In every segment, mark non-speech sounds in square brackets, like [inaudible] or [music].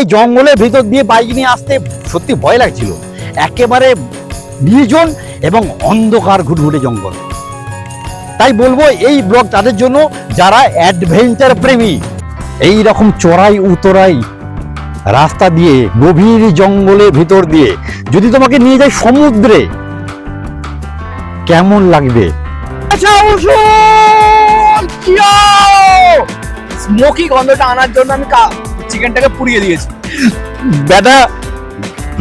এই জঙ্গলের ভিতর দিয়ে বাইক নিয়ে আসতে সত্যি ভয় লাগছিল। একেবারে নির্জন এবং অন্ধকার ঘুটঘুটে জঙ্গল। তাই বলব, এই ব্লগ তাদের জন্য যারা অ্যাডভেঞ্চার প্রেমী, এই রকম চড়াই উতরাই রাস্তা দিয়ে গভীর জঙ্গলের ভিতর দিয়ে যদি তোমাকে নিয়ে যায় সমুদ্রে, কেমন লাগবে? আচ্ছা স্মোকি গন্ধটা আনার জন্য আমি চিকেনটাকে পুড়িয়ে দিয়েছি। বেটা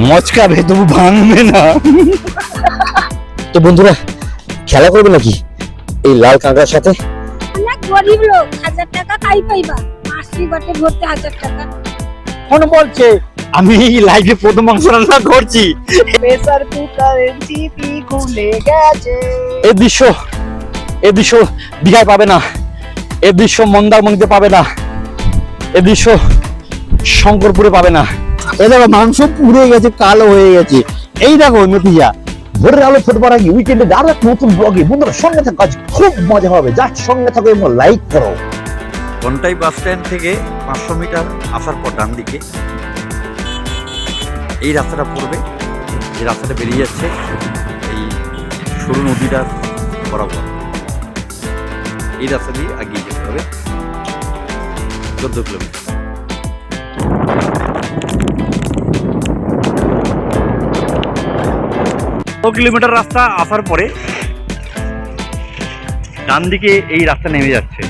মচকাবে তবু ভাঙবে না। তো বন্ধুরা খেলা করবে নাকি? এই লাল কাঁকড়ার সাথে? গরিব লোক হাজার টাকা খাই পাইবা মাসি বাটে ভরতে হাজার টাকা। ফোন বলছে আমি লাইভে প্রথম অংশ রান্না করছি। প্রেসার কুকারের চিপি খুলে গেছে। এই দৃশ্য এই দৃশ্য দীঘায় পাবে না। এই দৃশ্য মন্দারমণিতে পাবে না। এই দৃশ্য শঙ্করপুরে পাবে না। এ দেখো মাংস পুড়ে গেছে কালো হয়ে গেছে। এই দেখো নতিজা ভোরের আলো ফুটবার আগে উইকেন্ডে আরও এক নতুন ব্লগে বন্ধুরা সঙ্গে থাকো আজ খুব মজা হবে। যা সঙ্গে থাকো এবং লাইক করো। ঘন্টাই বাস স্ট্যান্ড থেকে পাঁচশো মিটার আসার পর ডান দিকে। এই রাস্তাটা পড়বে এই রাস্তাটা বেরিয়ে যাচ্ছে। এই সরু নদীটার বরাবর। এই রাস্তা দিয়ে এগিয়ে যেতে হবে। চোদ্দ কিলোমিটার। কিলোমিটার রাস্তা আসার পরে ডান দিকে এই রাস্তা নেমে যাচ্ছে।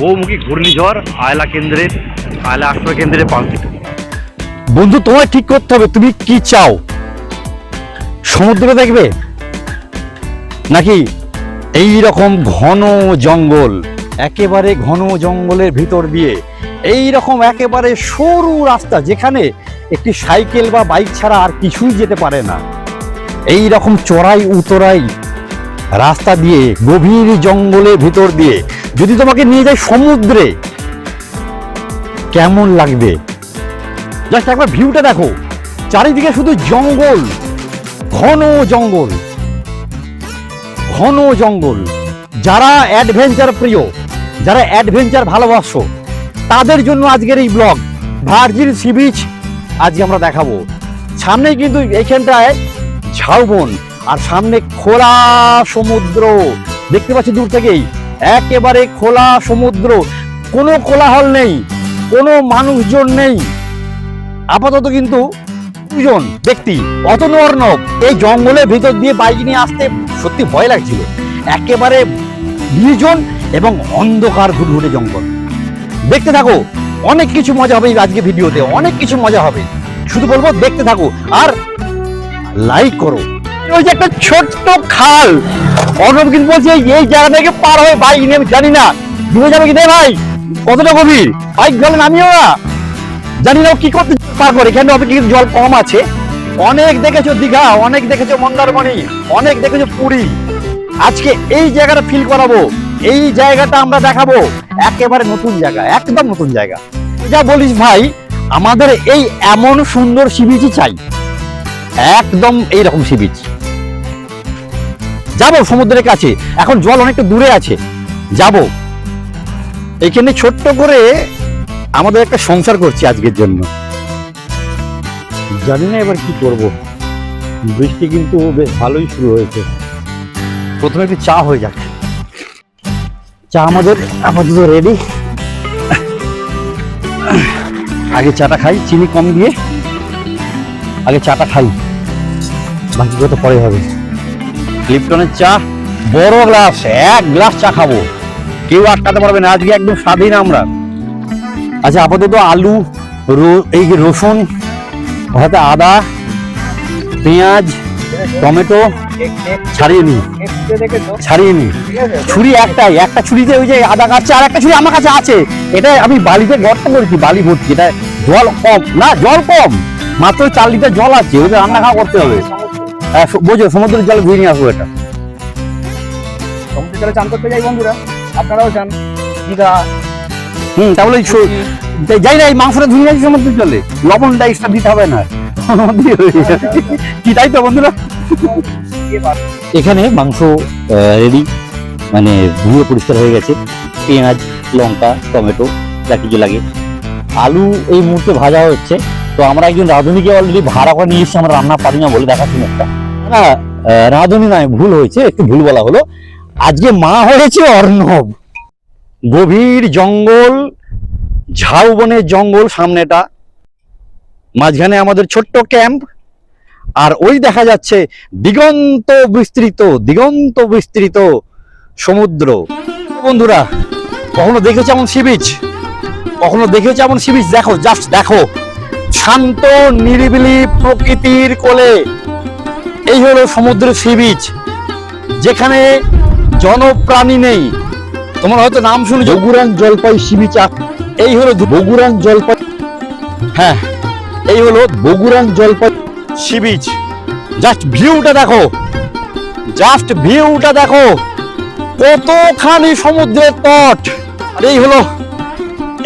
বহুমুখী ঘূর্ণিঝড়, আয়লা কেন্দ্রের, আয়লা আশ্রয় কেন্দ্রের থেকে বন্ধু, তোমায় ঠিক করতে হবে, তুমি কি চাও? সমুদ্র দেখবে? নাকি এই রকম ঘন জঙ্গল, একেবারে ঘন জঙ্গলের ভিতর দিয়ে এই রকম একেবারে সরু রাস্তা যেখানে একটি সাইকেল বা বাইক ছাড়া আর কিছুই যেতে পারে না। এই রকম চড়াই উতরাই রাস্তা দিয়ে গভীর জঙ্গলের ভিতর দিয়ে যদি তোমাকে নিয়ে যায় সমুদ্রে, কেমন লাগবে? জাস্ট একবার ভিউটা দেখো। চারিদিকে শুধু জঙ্গল, ঘন জঙ্গল ঘন জঙ্গল। যারা অ্যাডভেঞ্চার প্রিয়, যারা অ্যাডভেঞ্চার ভালোবাসো, তাদের জন্য আজকের এই ব্লগ ভার্জিন সি বিচ আজকে আমরা দেখাবো। সামনে কিন্তু এইখানটায় ঝাউবন, আর সামনে খোলা সমুদ্র। দেখতে পাচ্ছি দূর থেকেই। একেবারে খোলা সমুদ্র। কোনো কোলাহল নেই, কোনো মানুষজন নেই। আপাতত কিন্তু দুজন ব্যক্তি, অতনু অর্ণব এই জঙ্গলের ভিতর দিয়ে বাইক নিয়ে আসতে সত্যি ভয় লাগছিল। একেবারে নির্জন এবং অন্ধকার ঘুটঘুটে জঙ্গল। দেখতে থাকো অনেক কিছু মজা হবে আজকে ভিডিওতে, অনেক কিছু মজা হবে। শুধু বলব, দেখতে থাকো আর লাইক করো। ওই যে একটা ছোট্ট খাল, অর্ণব কিন্তু বলছে, এই জায়গা থেকে পার হয়ে নিয়ে আমি জানি না। ডুবে যাবে কি রে ভাই? কতটা গভীর? বাইক জলে নামিও না। জানি না কি করতে পার করে, এখানে অপেক্ষা জল কম আছে। অনেক দেখেছ দীঘা, অনেক দেখেছ মন্দারমণি, অনেক দেখেছ পুরী। আজকে এই জায়গাটা ফিল করাবো। এই জায়গাটা আমরা দেখাবো। একেবারে নতুন জায়গা, একদম নতুন জায়গা। যা বলিস ভাই, আমাদের এই এমন সুন্দর সিবিচই চাই। একদম এইরকম সিবিচ। যাব সমুদ্রের কাছে, এখন জল অনেকটা দূরে আছে। যাব। এখানে ছোট্ট করে আমাদের একটা সংসার করছি আজকের জন্য। জানি না এবার কি করব। বৃষ্টি কিন্তু বেশ ভালোই শুরু হয়েছে। প্রথমে একটু চা হয়ে যাক। চা আমাদের আপাতত রেডি আগে চাটা খাই, চিনি কম দিয়ে আগে চাটা খাই। বাকি কথা পরে হবে। লিপটনের চা, বড় গ্লাস এক গ্লাস চা খাব। কেউ আটকাতে পারবে না, আজকে একদম স্বাধীন আমরা। আচ্ছা আপাতত আলু এই রসুন হয়তো আদা, পেঁয়াজ, টমেটো ছাড়িয়ে ছাড়িয়ে আছে ছুরি একটাই একটা ছুরিতে ওই যে আদা কাটছে আর একটা ছুরি আমার কাছে আছে। এটা আমি বালিতে গর্ত করেছি বালি ভর্তি। এটা জল কম। না জল কম। মাত্র চার লিটার জল আছে ওটা রান্না খাওয়া করতে হবে। হ্যাঁ, বোঝো সমুদ্রের জল ধুয়ে নিয়ে আসব এটা। সমুদ্রে জলে চান করতে যাই বন্ধুরা আপনারাও চান। দীঘা হুম তাহলে যাই- না এই মাংসটা ধুয়ে নিয়ে সমুদ্রের জলে। লবণটা এক্সট্রা দিতে হবে না। [laughs] কি তাই তো বন্ধুরা? এখানে মাংস রেডি মানে ধুয়ে পরিষ্কার হয়ে গেছে। পেঁয়াজ, লঙ্কা, টমেটো, যা কিছু লাগে। আলু এই মুহূর্তে ভাজা হচ্ছে। তো আমরা একজন রাঁধুনিকে অলরেডি ভাড়া করে নিয়ে এসেছি, আমরা রান্না পারি না বলে দেখাচ্ছি একটা না রাঁধুনি নয়, ভুল হয়েছে, একটু ভুল বলা হলো। আজকে মা হয়েছে অর্ণব। গভীর জঙ্গল, ঝাউবনের জঙ্গল সামনেটা। মাঝখানে আমাদের ছোট্ট ক্যাম্প। আর ওই দেখা যাচ্ছে দিগন্ত বিস্তৃত দিগন্ত বিস্তৃত সমুদ্র। বন্ধুরা কখনো দেখেছ এমন সি বিচ? কখনো দেখেছ এমন সি বিচ? দেখো জাস্ট দেখো। শান্ত নিরিবিলি প্রকৃতির কোলে। এই হলো সমুদ্র সি বিচ যেখানে জনপ্রাণী নেই। তোমার হয়তো নাম শুনে বগুড়ান জলপাই সি বিচ এই হলো বগুড়ান জলপাই হ্যাঁ এই হলো বগুড়ান জলপাই সি বিচ। জাস্ট ভিউটা দেখো। জাস্ট ভিউটা দেখো। কতখানি সমুদ্রের তট। আর এই হলো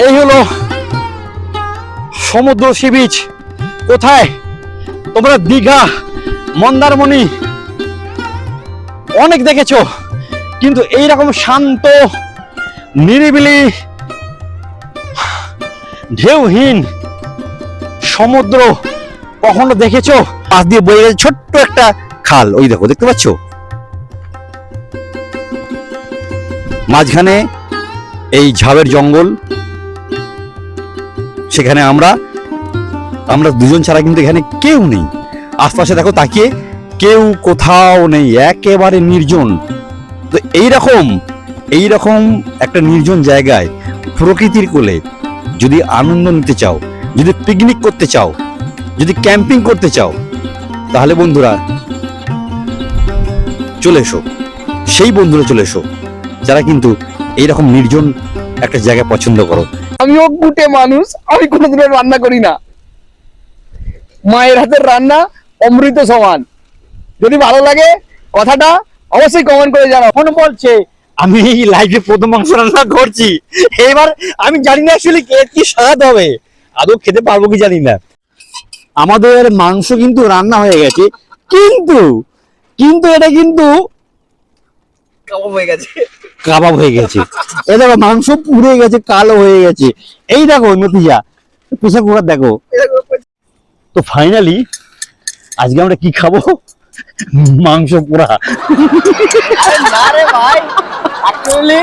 এই হলো সমুদ্র সি বিচ। কোথায়? তোমরা দীঘা, মন্দারমণি অনেক দেখেছ। কিন্তু এই রকম শান্ত, নিরিবিলি, ঢেউহীন সমুদ্র কখনো দেখেছ? পাশ দিয়ে বয়ে গেছে ছোট্ট একটা খাল। ওই দেখো, দেখতে পাচ্ছো? মাঝখানে এই ঝাবের জঙ্গল। সেখানে আমরা আমরা দুজন ছাড়া কিন্তু এখানে কেউ নেই। আশপাশে দেখো তাকিয়ে কেউ কোথাও নেই, একেবারে নির্জন। তো এইরকম এইরকম একটা নির্জন জায়গায় প্রকৃতির কোলে যদি আনন্দ নিতে চাও, যদি পিকনিক করতে চাও যদি ক্যাম্পিং করতে চাও তাহলে বন্ধুরা চলে এসো। সেই বন্ধুরা চলে এসো যারা কিন্তু এইরকম নির্জন একটা জায়গা পছন্দ করো। আমিও গুটে মানুষ আমি কোনোদিনও রান্না করি না। মায়ের হাতের রান্না অমৃত সমান। যদি ভালো লাগে কথাটা অবশ্যই কমেন্ট করে জানাও। এখন বলছে আমি লাইভে প্রথম মাংস রান্না করছি। এবার আমি জানি না অ্যাকচুয়ালি কি স্বাদ হবে। আদৌ খেতে পারব কি জানি না। আমাদের মাংস কিন্তু রান্না হয়ে গেছে। কিন্তু কিন্তু এটা কিন্তু কাবাব হয়ে গেছে। কাবাব হয়ে গেছে। এই দেখো মাংস পুড়ে গেছে কালো হয়ে গেছে। এই দেখো নতিজা প্রেশার কুকার দেখো। তো ফাইনালি আজকে আমরা কি খাব? মাংস পোড়া। ভাই অ্যাকচুয়ালি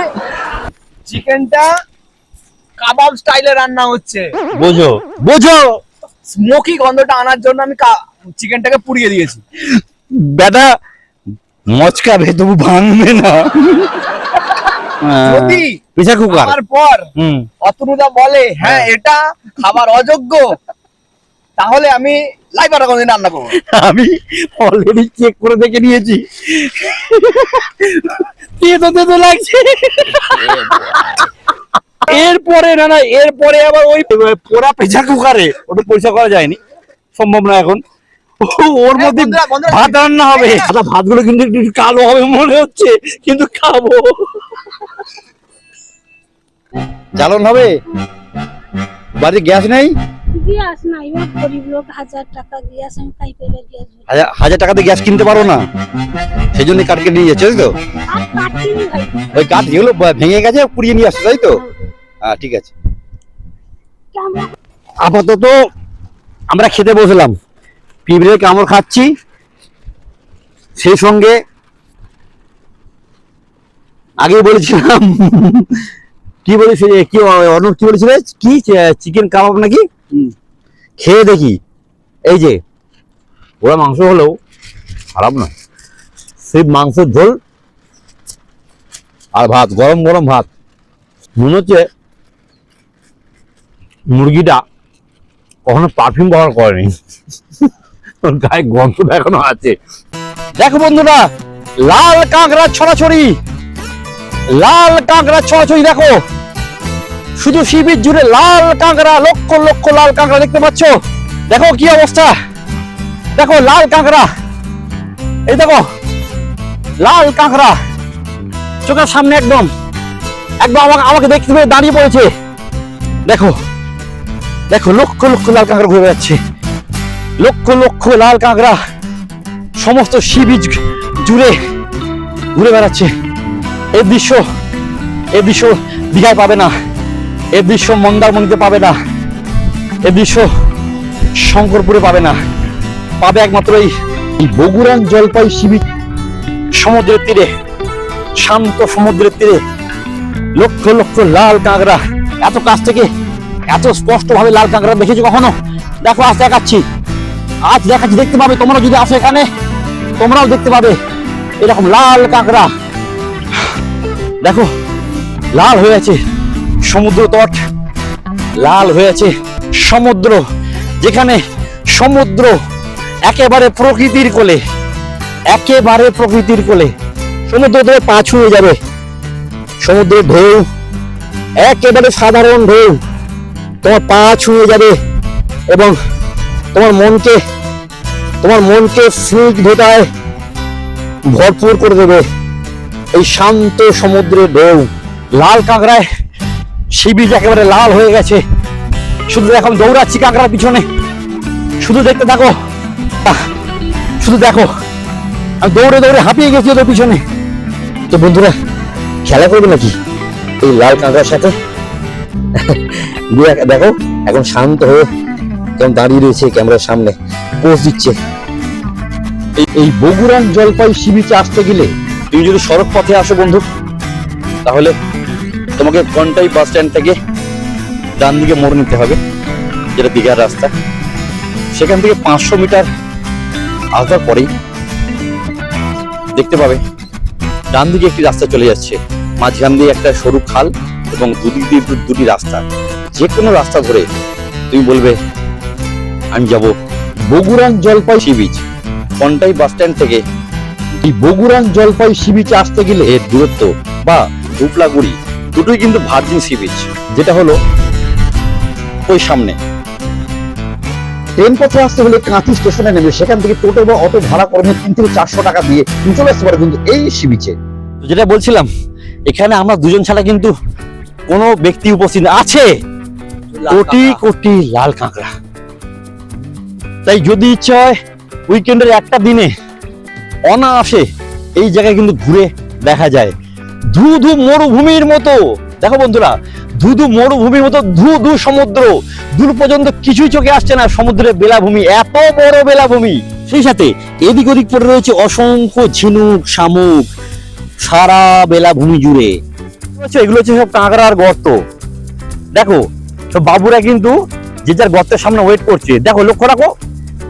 চিকেনটা কাবাব স্টাইলে রান্না হচ্ছে। বোঝো বোঝো। স্মোকি গন্ধটা আনার জন্য আমি চিকেনটাকে পুড়িয়ে দিয়েছি। বেটা মচকাবে তবু ভাঙবে না। যদি প্রেশার কুকার পর হুম। অতনুদা বলে হ্যাঁ এটা খাবার অযোগ্য। তাহলে আমি লাইভ আর কোনদিন রান্না করব আমি অলরেডি চেক করে দেখে নিয়েছি। [laughs] তেতো তেতো লাগছে। এরপরে না না এরপরে আবার ওই পোড়া প্রেসার কুকারে ওটা পরিষ্কার করা যায়নি সম্ভব না এখন। ওর হ্যাঁ, মধ্যে ভাত রান্না হবে। সাদা ভাতগুলো কিন্তু একটু কালো হবে মনে হচ্ছে কিন্তু খাব। জ্বালন হবে? বাড়িতে গ্যাস নেই? গ্যাস নাই গরিব লোক হাজার টাকা গ্যাস আমি খাই পেলে গ্যাস হাজার হাজার টাকাতে গ্যাস কিনতে পারো না? সেই জন্য কাঠ কেটে নিয়ে যাচ্ছে তাই তো? আর কাটছিনি ভাই। ওই কাঠ ভেঙে গেছে পুড়িয়ে নিয়ে আসছে তাই তো? হ্যাঁ। ঠিক আছে। আপাতত আমরা খেতে বসলাম। পিঁপড়ে কামড় খাচ্ছি। সেই সঙ্গে আগে বলেছিলাম কি বলেছে কি অর্ণব কি বলেছিলে? কি চিকেন কাবাব নাকি? খেয়ে দেখি। এই যে ওরা মাংস হলেও খারাপ না সেই মাংসের ঝোল আর ভাত গরম গরম ভাত। মনে হচ্ছে মুরগিটা কখনো পারফিউম ব্যবহার করেনি। ওর গায়ে গন্ধটা এখনও আছে। দেখো বন্ধুরা, লাল কাঁকড়া ছড়াছড়ি। লাল কাঁকড়া ছড়াছড়ি, দেখো। শুধু শিবির জুড়ে লাল কাঁকড়া, লক্ষ লক্ষ লাল কাঁকড়া দেখতে পাচ্ছ। দেখো কি অবস্থা। দেখো লাল কাঁকড়া। এই দেখো, লাল কাঁকড়া। চোখের সামনে একদম একদম আমাকে আমাকে দেখতে পেয়ে দাঁড়িয়ে পড়েছে। দেখো। দেখো, লক্ষ লক্ষ লাল কাঁকড়া ঘুরে বেড়াচ্ছে। লক্ষ লক্ষ লাল কাঁকড়া সমস্ত সি বিচ জুড়ে ঘুরে বেড়াচ্ছে। এই দৃশ্য এই দৃশ্য দীঘায় পাবে না। এ দৃশ্য মন্দারমণিতে পাবে না। এ দৃশ্য শঙ্করপুরে পাবে না। পাবে একমাত্র এই বগুড়ান জলপাই শিবির সমুদ্রের তীরে, শান্ত সমুদ্রের তীরে। লক্ষ লক্ষ লাল কাঁকড়া। এত কাছ থেকে এত স্পষ্ট ভাবে লাল কাঁকড়া দেখেছ কখনো? দেখো, আজ দেখাচ্ছি। আজ দেখাচ্ছি, দেখতে পাবে তোমরা যদি আসো এখানে, তোমরাও দেখতে পাবে এরকম লাল কাঁকড়া। দেখো, লাল হয়ে আছে সমুদ্র তট। লাল হয়ে আছে সমুদ্র, যেখানে সমুদ্র একেবারে প্রকৃতির কোলে, একেবারে প্রকৃতির কোলে। সমুদ্র ধরে পা ছুঁয়ে যাবে। সমুদ্রের ঢেউ, একেবারে সাধারণ ঢেউ। তোমার পা ছুঁয়ে যাবে এবং তোমার মনকে তোমার মনকে স্নিগ্ধতায় ভরপুর করে দেবে এই শান্ত সমুদ্রের ঢেউ। লাল কাঁকড়ায় শিবির একেবারে লাল হয়ে গেছে। শুধু এখন দৌড়াচ্ছি কাঁকড়ার পিছনে। শুধু দেখতে থাকো। শুধু দেখো। আমি দৌড়ে দৌড়ে হাঁপিয়ে গেছি ওদের পিছনে। তো বন্ধুরা, খেলা করবে নাকি এই লাল কাঁকড়ার সাথে? [laughs] দেখো, এখন শান্ত হয়ে কেমন দাঁড়িয়ে রয়েছে ক্যামেরার সামনে। পোজ দিচ্ছে। এই- বগুড়ার জলপাই শিবিতে আসতে গেলে তুমি যদি সড়ক পথে আসো বন্ধু, তাহলে তোমাকে কন্টাই বাস স্ট্যান্ড থেকে ডান দিকে মোড় নিতে হবে, যেটা দীঘার রাস্তা। সেখান থেকে পাঁচশো মিটার আসার পরেই দেখতে পাবে, ডান দিকে একটি রাস্তা চলে যাচ্ছে। মাঝখান দিয়ে একটা সরু খাল। এবং দিয়ে দুটি রাস্তা। যে কোনো রাস্তা ধরে তুমি বলবে, আমি যাব Bagudan Jalpai sea beach Contai bus stand থেকে এই বগুড়ান জলপাই সি বিচে আসতে গেলে এর দূরত্ব বা ধুপলাগুড়ি দুটোই কিন্তু ভার্জিন সি বিচ যেটা হলো ওই সামনে। ট্রেন পথে আসতে হলে কাঁথি স্টেশনে নেমে সেখান থেকে টোটো বা অটো ভাড়া করবে তিন থেকে চারশো টাকা দিয়ে চলে আসতে পারো কিন্তু এই সি বিচে যেটা বলছিলাম, এখানে আমরা দুজন ছাড়া কিন্তু কোনো ব্যক্তি উপস্থিত আছে? কোটি কোটি লাল কাঁকড়া। তাই যদি ইচ্ছে হয় উইকেন্ডের একটা দিনে অনায়াসে এই জায়গায় কিন্তু ঘুরে দেখা যায়। ধু ধু মরুভূমির মতো। দেখো বন্ধুরা ধু ধু মরুভূমির মতো ধু ধু সমুদ্র। দূর পর্যন্ত কিছুই চোখে আসছে না সমুদ্রের বেলাভূমি এত বড় বেলাভূমি। সেই সাথে এদিক ওদিক পড়ে রয়েছে অসংখ্য ঝিনুক শামুক সারা বেলাভূমি জুড়ে। হচ্ছে, এগুলো হচ্ছে সব কাঁকড়ার গর্ত। দেখো, তো বাবুরা কিন্তু যে যার গর্তের সামনে ওয়েট করছে, দেখো, লক্ষ্য রাখো,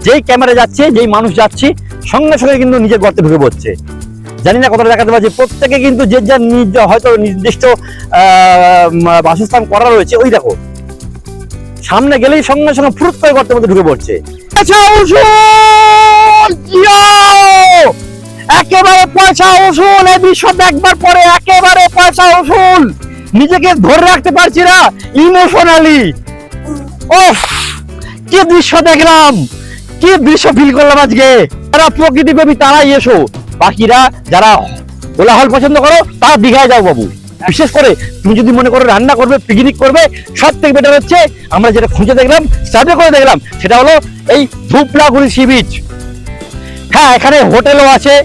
যেই ক্যামেরা যাচ্ছে, যেই মানুষ যাচ্ছে, সঙ্গে সঙ্গে কিন্তু নিজের গর্তে ঢুকে পড়ছে। জানি না কতটা দেখাতে পারছি, প্রত্যেকে কিন্তু যে যার নিজ, হয়তো নির্দিষ্ট বাসস্থান করা রয়েছে, ওই দেখো। সামনে গেলেই সঙ্গে সঙ্গে ফুরুত করে গর্তের মধ্যে ঢুকে পড়ছে। আচ্ছা পয়সা উসুল, এই দৃশ্য দেখবার পরে একেবারে পয়সা উসুল। নিজেকে ধরে রাখতে পারছি না ইমোশনালি ওফ কি দৃশ্য দেখলাম, কি দৃশ্য ফিল করলাম আজকে। যারা প্রকৃতি প্রেমী, তারাই এসো। বাকিরা যারা কোলাহল পছন্দ করো, তারা দীঘায় যাও বাবু। বিশেষ করে তুমি যদি মনে করো রান্না করবে পিকনিক করবে সব থেকে বেটার হচ্ছে, আমরা যেটা খুঁজে দেখলাম সার্ভে করে দেখলাম, সেটা হলো এই ধূপলাগুড়ি সি বিচ হ্যাঁ এখানে হোটেলও আছে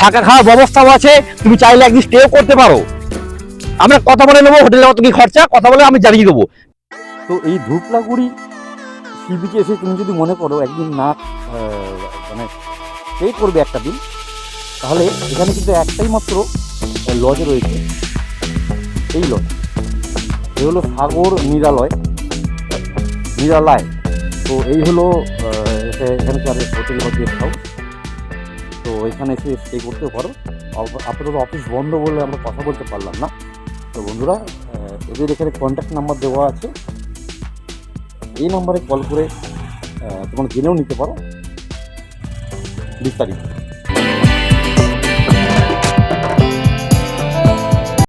থাকা খাওয়ার ব্যবস্থাও আছে, তুমি চাইলে একদিন স্টেও করতে পারো। আমরা কথা বলে নেব হোটেলে কত কি খরচা? কথা বলে আমি জানিয়ে দেবো। তো এই ধূপলাগুড়ি সি এসে তুমি যদি মনে করো, একদিন না মানে স্টে করবে একটা দিন, তাহলে এখানে কিন্তু একটাই মাত্র লজ রয়েছে। এই লজ এই হলো সাগর নিরালয়। নিরালয়। তো এই হলো এখানকার হোটেল গেস্ট হাউস এখানে এসে স্টে করতে পারো। আপ- আপাতত অফিস বন্ধ বলে আমরা কথা বলতে পারলাম না। তো বন্ধুরা এদের এখানে কন্ট্যাক্ট নাম্বার দেওয়া আছে। এই নাম্বারে কল করে তোমরা জেনেও নিতে পারো। বিস্তারিত।